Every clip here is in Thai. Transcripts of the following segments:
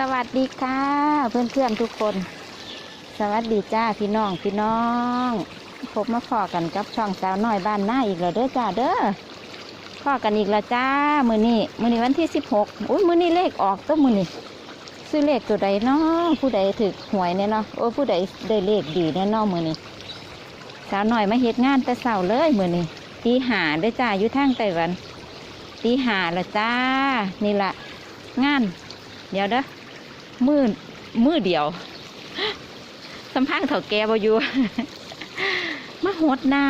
สวัสดีค่ะเพื่อนๆทุกคน สวัสดีจ้าพี่น้องพี่น้องพบมาพอกันกับช่องสาวน้อยบ้านหน้าอีกแล้วเด้อจ้าเด้อพอกันอีกแล้วจ้ามือนี้มือนี้วันที่สิบหกอุ้ยมือนี้เลขออกตัวมือนี้ซื้อเลขตัวใดเนาะผู้ใดถือหวยเนี่ยเนาะโอ้ผู้ใดได้เลขดีเนี่ยเนาะมือนี้สาวน้อยมาเฮ็ดงานแต่เสาเลยมือนี้ตีหาเด้อจ้าอยู่ทางไต้หวันตีหาละจ้านี่ละงาน เดี๋ยวเด้อ มือมือเดียวสัมพังเถ่าแกบอยู่มาหดน้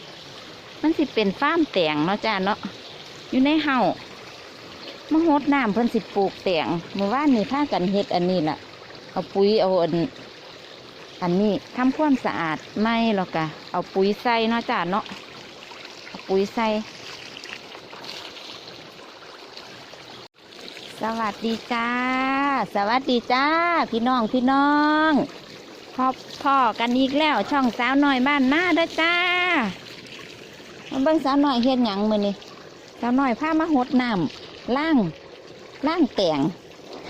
ำมันสิเป็นฟ้ามแตงเนาะจ้าเนาะอยู่ในเฮามาหดน้ำเพิ่นสิปลูกแตงเมื่อวานนี้ากันเฮ็ดอันนี้ล่ะ เอาปุ๋ยเอาอันอันนี้ทำความสะอาดไม่หรอกกะเอาปุ๋ยใส่เนาะจ้าเนาะเอาปุ๋ยใส่ สวัสดีจ้า สวัสดีจ้า พี่น้องพี่น้องพบพ่อกันอีกแล้วช่องสาวน้อยบ้านหน้าเด้อจ้ามาเบิ่งสาวน้อยเฮ็ดหยังมือนี่สาวน้อยพามาหดน้ำล่างล่างแตง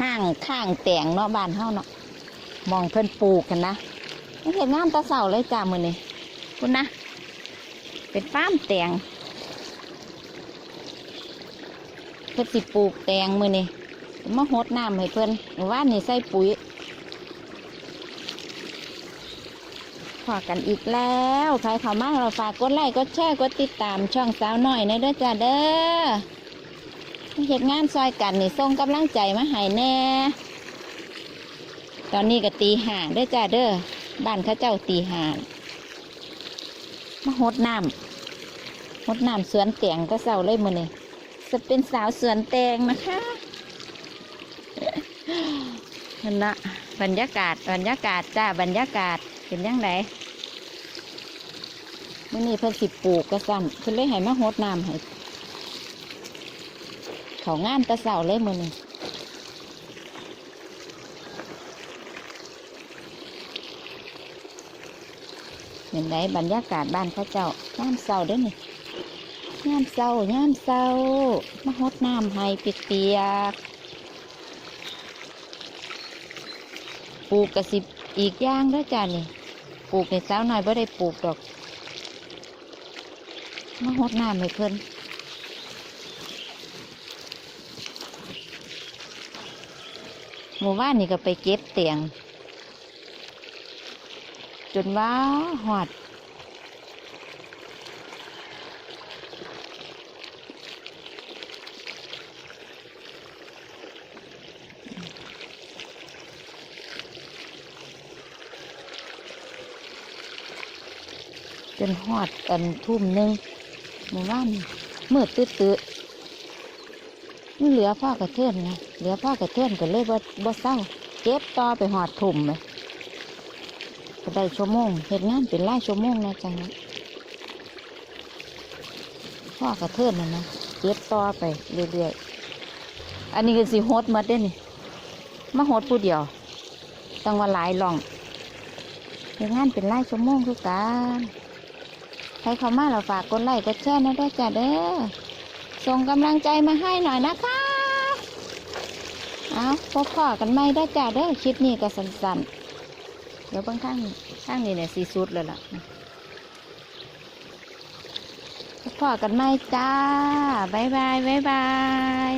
ห้างข้างแตงเนาะบ้านเฮาเนาะมองเพิ่นปลูกกันนะเฮ็ดงามตะเสาเลยจ้ามือนี่คุณนะ เป็นฟามแตงเพิ่นสิปลูกแตงมือนี่มาหดน้ำให้เพิ่นเมื่อว่านนี่ใส่ปุ๋ยพอกันอีกแล้วใครเขามากเราฝากกดไลค์กดแชร์กดติดตามช่องสาวหน่อยนะเด้อจ้าเด้อเหตุงานซอยกันนี่ส่งกำลังใจมาให้แน่ ตอนนี้ก็ตีห่าเด้อจ้าเด้อบ้านข้าเจ้าตีห่ามาหดน้ำหดน้ำสวนแตงก็เศร้าเลยมือนี่ จะเป็นสาวสวนแตงนะคะนั่นละบรรยากาศบรรยากาศจ้าบรรยากาศเป็นยังไงมื่อนี้เพิ่นสิปลูกกระสันเพิ่นเลยให้มาหดน้ำให้เขางานตะเสาเลยมือนี้เห็นไหมบรรยากาศบ้านเขาเจ้าย่ามเสาด้อนี่ ย่ามเสาย่ามเสามาหดน้ำให้เปียกๆปลูกกระสิบอีกอย่างแล้วจ้านี่ปลูกในสาวหน่อยไ่ได้ปลูกดอกมาหดน้ำให้เพิ่นหมู่บ้านนี่ก็ไปเก็บเตียง จนว่าหอด จนหอดกันทุ่มหนึ่งหมู่บ้านเมื่อตื้อตื้อมันเหลือผ้ากระเทือนนะเหลือผ้ากระเทือนก็เลยบ่บ่เศร้าเก็บต่อไปหอดทุ่มเลยก็ได้ชั่วโมงเหตุงานเป็นไล่ชั่วโมงนะจังนะผ้ากระเทือนนะนะเก็บต่อไปเรื่อยๆอันนี้ก็สิโฮดมาเด้นี่มาโฮดผู้เดียวต้องว่าหลายหล่องเหตุงานเป็นไล่ชั่วโมงคือกันใค รเข้ามาเราฝากกดไลค์กดแชร์นะด้วยจ้ะเด้อส่งกำลังใจมาให้หน่อยนะคะ เอาพบพ่อกันไหมได้จ้ะเด้อคลิปนี้ก็สั้นๆ เดี๋ยวบางข้างข้างนี้เนี่ยสีสุดเลยล่ะพบพ่อกันไหมจ้า บ๊ายบาย บ๊ายบาย